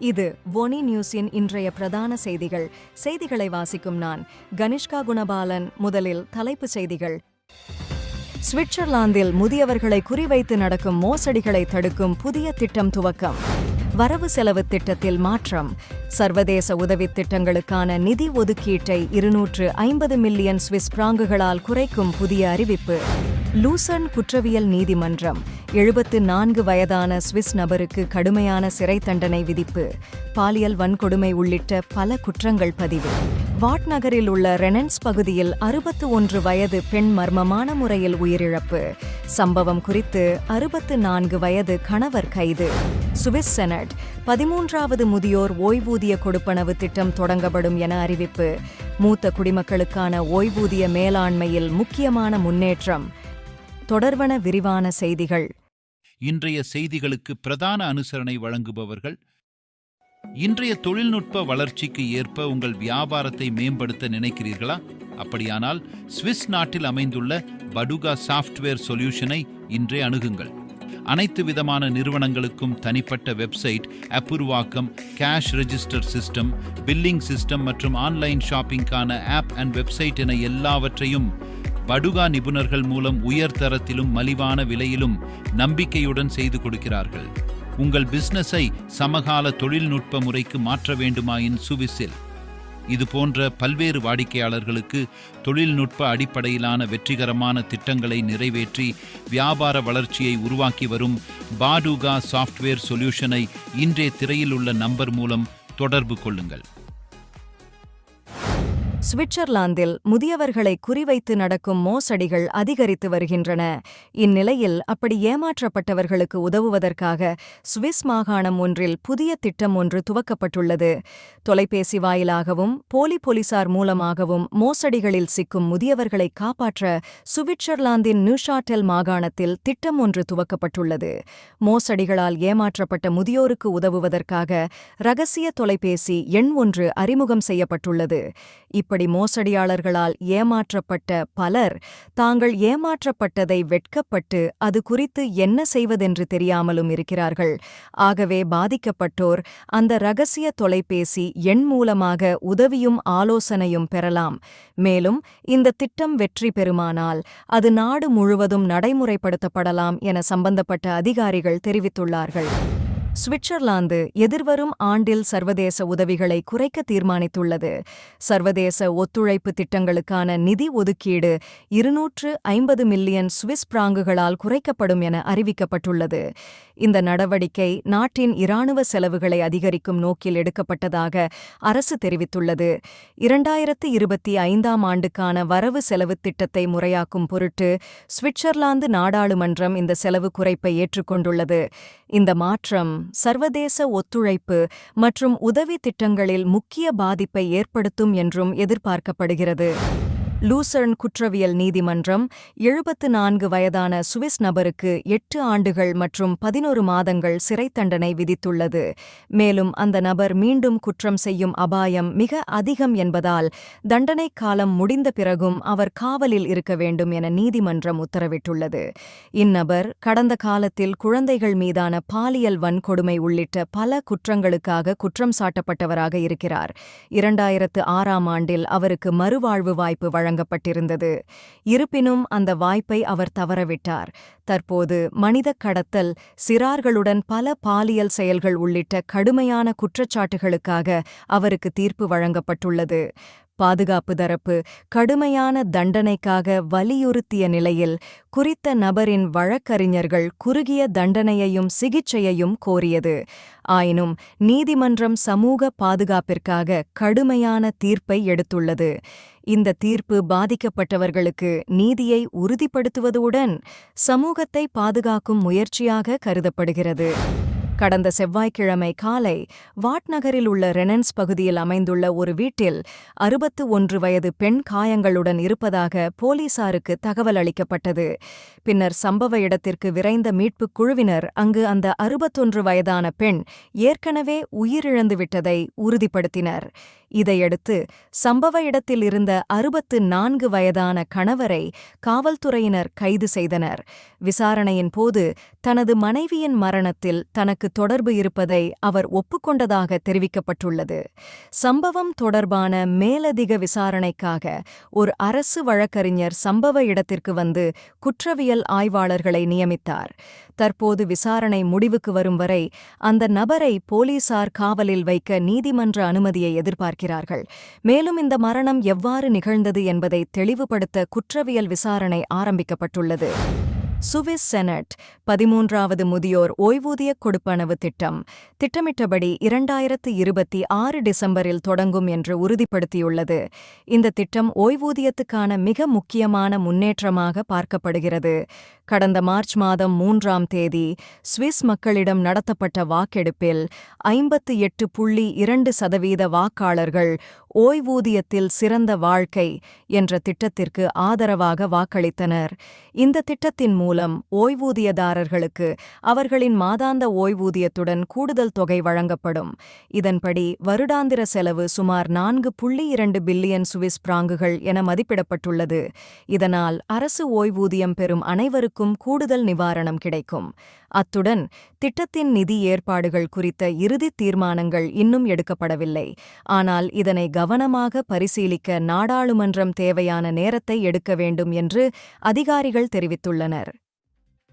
இது ஒனி நியூஸின் இன்றைய பிரதான செய்திகள். செய்திகளை வாசிக்கும் நான் கனிஷ்கா குணபாலன். முதலில் தலைப்புச் செய்திகள். சுவிட்சர்லாந்தில் முதியவர்களை குறிவைத்து நடக்கும் மோசடிகளை தடுக்கும் புதிய திட்டம் துவக்கம். வரவு செலவு திட்டத்தில் மாற்றம். சர்வதேச உதவித் திட்டங்களுக்கான நிதி ஒதுக்கீட்டை இருநூற்று ஐம்பது மில்லியன் சுவிஸ் பிராங்குகளால் குறைக்கும் புதிய அறிவிப்பு. லூசன் குற்றவியல் நீதிமன்றம். எழுபத்து நான்கு வயதான சுவிஸ் நபருக்கு கடுமையான சிறை தண்டனை விதிப்பு. பாலியல் வன்கொடுமை உள்ளிட்ட பல குற்றங்கள் பதிவு. வாட் நகரில் உள்ள ரெனன்ஸ் பகுதியில் அறுபத்து ஒன்று வயது பெண் மர்மமான முறையில் உயிரிழப்பு. சம்பவம் குறித்து அறுபத்து நான்கு வயது கணவர் கைது. சுவிஸ் செனட் பதிமூன்றாவது முதியோர் ஓய்வூதிய கொடுப்பனவு திட்டம் தொடங்கப்படும் என அறிவிப்பு. மூத்த குடிமக்களுக்கான ஓய்வூதிய மேலாண்மையில் முக்கியமான முன்னேற்றம். தொடர்வன விரிவான செய்திகள். இன்றைய செய்திகளுக்கு பிரதான அனுசரணை வழங்குபவர்கள் இன்றைய தொழில்நுட்ப வளர்ச்சிக்கு ஏற்ப உங்கள் வியாபாரத்தை மேம்படுத்த நினைக்கிறீர்களா? அப்படியானால் சுவிஸ் நாட்டில் அமைந்துள்ள படுகா சாஃப்ட்வேர் சொல்யூஷனை இன்றே அணுகுங்கள். அனைத்து விதமான நிறுவனங்களுக்கும் தனிப்பட்ட website அப்புருவாக்கம் cash register system billing system மற்றும் ஆன்லைன் ஷாப்பிங்கான ஆப் அண்ட் வெப்சைட் என எல்லாவற்றையும் படுகா நிபுணர்கள் மூலம் உயர் தரத்திலும் மலிவான விலையிலும் நம்பிக்கையுடன் செய்து கொடுக்கிறார்கள். உங்கள் பிசினஸை சமகால தொழில்நுட்ப முறைக்கு மாற்ற வேண்டுமாயின் சுவிசில். இது போன்ற பல்வேறு வாடிக்கையாளர்களுக்கு தொழில்நுட்ப அடிப்படையிலான வெற்றிகரமான திட்டங்களை நிறைவேற்றி வியாபார வளர்ச்சியை உருவாக்கி வரும் பாடுகா சாஃப்ட்வேர் சொல்யூஷனை இன்றைய திரையில் உள்ள நம்பர் மூலம் தொடர்பு கொள்ளுங்கள். சுவிட்சர்லாந்தில் முதியவர்களை குறிவைத்து நடக்கும் மோசடிகள் அதிகரித்து வருகின்றன. இந்நிலையில் அப்படி ஏமாற்றப்பட்டவர்களுக்கு உதவுவதற்காக சுவிஸ் மாகாணம் ஒன்றில் புதிய திட்டம் ஒன்று துவக்கப்பட்டுள்ளது. தொலைபேசி வாயிலாகவும் போலி போலீசார் மூலமாகவும் மோசடிகளில் சிக்கும் முதியவர்களை காப்பாற்ற சுவிட்சர்லாந்தின் நியூஷாட்டெல் மாகாணத்தில் திட்டம் ஒன்று துவக்கப்பட்டுள்ளது. மோசடிகளால் ஏமாற்றப்பட்ட முதியோருக்கு உதவுவதற்காக ரகசிய தொலைபேசி எண் ஒன்று அறிமுகம் செய்யப்பட்டுள்ளது. இப்படி மோசடியாளர்களால் ஏமாற்றப்பட்ட பலர் தாங்கள் ஏமாற்றப்பட்டதை வெட்கப்பட்டு அது குறித்து என்ன செய்வதென்று தெரியாமலும் இருக்கிறார்கள். ஆகவே பாதிக்கப்பட்டோர் அந்த ரகசிய தொலைபேசி எண் மூலமாக உதவியும் ஆலோசனையும் பெறலாம். மேலும் இந்த திட்டம் வெற்றி பெறுமானால் அது நாடு முழுவதும் நடைமுறைப்படுத்தப்படலாம் என சம்பந்தப்பட்ட அதிகாரிகள் தெரிவித்துள்ளார்கள். சுவிட்சர்லாந்து எதிர்வரும் ஆண்டில் சர்வதேச உதவிகளை குறைக்க தீர்மானித்துள்ளது. சர்வதேச ஒத்துழைப்பு திட்டங்களுக்கான நிதி ஒதுக்கீடு இருநூற்று ஐம்பது மில்லியன் சுவிஸ் பிராங்குகளால் குறைக்கப்படும் என அறிவிக்கப்பட்டுள்ளது. இந்த நடவடிக்கை நாட்டின் இராணுவ செலவுகளை அதிகரிக்கும் நோக்கில் எடுக்கப்பட்டதாக அரசு தெரிவித்துள்ளது. இரண்டாயிரத்து இருபத்தி ஐந்தாம் ஆண்டுக்கான வரவு செலவு திட்டத்தை முறையாக்கும் பொருட்டு சுவிட்சர்லாந்து நாடாளுமன்றம் இந்த செலவு குறைப்பை ஏற்றுக்கொண்டுள்ளது. இந்த மாற்றம் சர்வதேச ஒத்துழைப்பு மற்றும் உதவி திட்டங்களில் முக்கிய பாதிப்பை ஏற்படுத்தும் என்றும் எதிர்பார்க்கப்படுகிறது. லூசர்ன் குற்றவியல் நீதிமன்றம் எழுபத்து நான்கு வயதான சுவிஸ் நபருக்கு எட்டு ஆண்டுகள் மற்றும் பதினோரு மாதங்கள் சிறை தண்டனை விதித்துள்ளது. மேலும் அந்த நபர் மீண்டும் குற்றம் செய்யும் அபாயம் மிக அதிகம் என்பதால் தண்டனை காலம் முடிந்த பிறகும் அவர் காவலில் இருக்க வேண்டும் என நீதிமன்றம் உத்தரவிட்டுள்ளது. இந்நபர் கடந்த காலத்தில் குழந்தைகள் மீதான பாலியல் வன்கொடுமை உள்ளிட்ட பல குற்றங்களுக்காக குற்றம் சாட்டப்பட்டவராக இருக்கிறார். இரண்டாயிரத்து ஆறாம் ஆண்டில் அவருக்கு மறுவாழ்வு வாய்ப்பு வழங்கப்பட்டிருந்தது. இருப்பினும் அந்த வாய்ப்பை அவர் தவறவிட்டார். தற்போது மனித கடத்தல் சிறார்களுடன் பல பாலியல் செயல்கள் உள்ளிட்ட கடுமையான குற்றச்சாட்டுகளுக்காக அவருக்கு தீர்ப்பு வழங்கப்பட்டுள்ளது. பாதுகாப்பு தரப்பு கடுமையான தண்டனைக்காக வலியுறுத்திய நிலையில் குறித்த நபரின் வழக்கறிஞர்கள் குறுகிய தண்டனையையும் சிகிச்சையையும் கோரியது. ஆயினும் நீதிமன்றம் சமூக பாதுகாப்பிற்காக கடுமையான தீர்ப்பை எடுத்துள்ளது. இந்த தீர்ப்பு பாதிக்கப்பட்டவர்களுக்கு நீதியை உறுதிப்படுத்துவதுடன் சமூகத்தை பாதுகாக்கும் முயற்சியாக கருதப்படுகிறது. கடந்த செவ்வாய்க்கிழமை காலை வாட் நகரில் உள்ள ரெனன்ஸ் பகுதியில் அமைந்துள்ள ஒரு வீட்டில் அறுபத்து ஒன்று வயது பெண் காயங்களுடன் இருப்பதாக போலீசாருக்கு தகவல் அளிக்கப்பட்டது. பின்னர் சம்பவ இடத்திற்கு விரைந்த மீட்புக் குழுவினர் அங்கு அந்த அறுபத்தொன்று வயதான பெண் ஏற்கனவே உயிரிழந்துவிட்டதை உறுதிப்படுத்தினர். இதையடுத்து சம்பவ இடத்தில் இருந்த அறுபத்து நான்கு வயதான கணவரை காவல்துறையினர் கைது செய்தனர். விசாரணையின் போது தனது மனைவியின் மரணத்தில் தனக்கு தொடர்பு இருப்பதை அவர் ஒப்புக்கொண்டதாக தெரிவிக்கப்பட்டுள்ளது. சம்பவம் தொடர்பான மேலதிக விசாரணைக்காக ஒரு அரசு வழக்கறிஞர் சம்பவ இடத்திற்கு வந்து குற்றவியல் ஆய்வாளர்களை நியமித்தார். தற்போது விசாரணை முடிவுக்கு வரும் வரை அந்த நபரை போலீசார் காவலில் வைக்க நீதிமன்ற அனுமதியை எதிர்பார்க்கிறார்கள் மேலும் இந்த மரணம் எவ்வாறு நிகழ்ந்தது என்பதை தெளிவுபடுத்த குற்றவியல் விசாரணை ஆரம்பிக்கப்பட்டுள்ளது. சுவிஸ் செனட் பதிமூன்றாவது முதியோர் ஓய்வூதிய கொடுப்பனவு திட்டம். திட்டமிட்டபடி இரண்டாயிரத்து இருபத்தி ஆறு டிசம்பரில் தொடங்கும் என்று உறுதிப்படுத்தியுள்ளது. இந்த திட்டம் ஓய்வூதியத்துக்கான மிக முக்கியமான முன்னேற்றமாக பார்க்கப்படுகிறது. கடந்த மார்ச் மாதம் மூன்றாம் தேதி சுவிஸ் மக்களிடம் நடத்தப்பட்ட வாக்கெடுப்பில் ஐம்பத்து எட்டு புள்ளி இரண்டு சதவீத வாக்காளர்கள் ஓய்வூதியத்தில் சிறந்த வாழ்க்கை என்ற திட்டத்திற்கு ஆதரவாக வாக்களித்தனர். இந்த திட்டத்தின் மூலம் மூலம் ஓய்வூதியதாரர்களுக்கு அவர்களின் மாதாந்த ஓய்வூதியத்துடன் கூடுதல் தொகை வழங்கப்படும். இதன்படி வருடாந்திர செலவு சுமார் நான்கு புள்ளி இரண்டு பில்லியன் சுவிஸ் பிராங்குகள் என மதிப்பிடப்பட்டுள்ளது. இதனால் அரசு ஓய்வூதியம் பெறும் அனைவருக்கும் கூடுதல் நிவாரணம் கிடைக்கும். அத்துடன் திட்டத்தின் நிதி ஏற்பாடுகள் குறித்த இறுதித் தீர்மானங்கள் இன்னும் எடுக்கப்படவில்லை. ஆனால் இதனை கவனமாக பரிசீலிக்க நாடாளுமன்றம் தேவையான நேரத்தை எடுக்க வேண்டும் என்று அதிகாரிகள் தெரிவித்துள்ளனர்.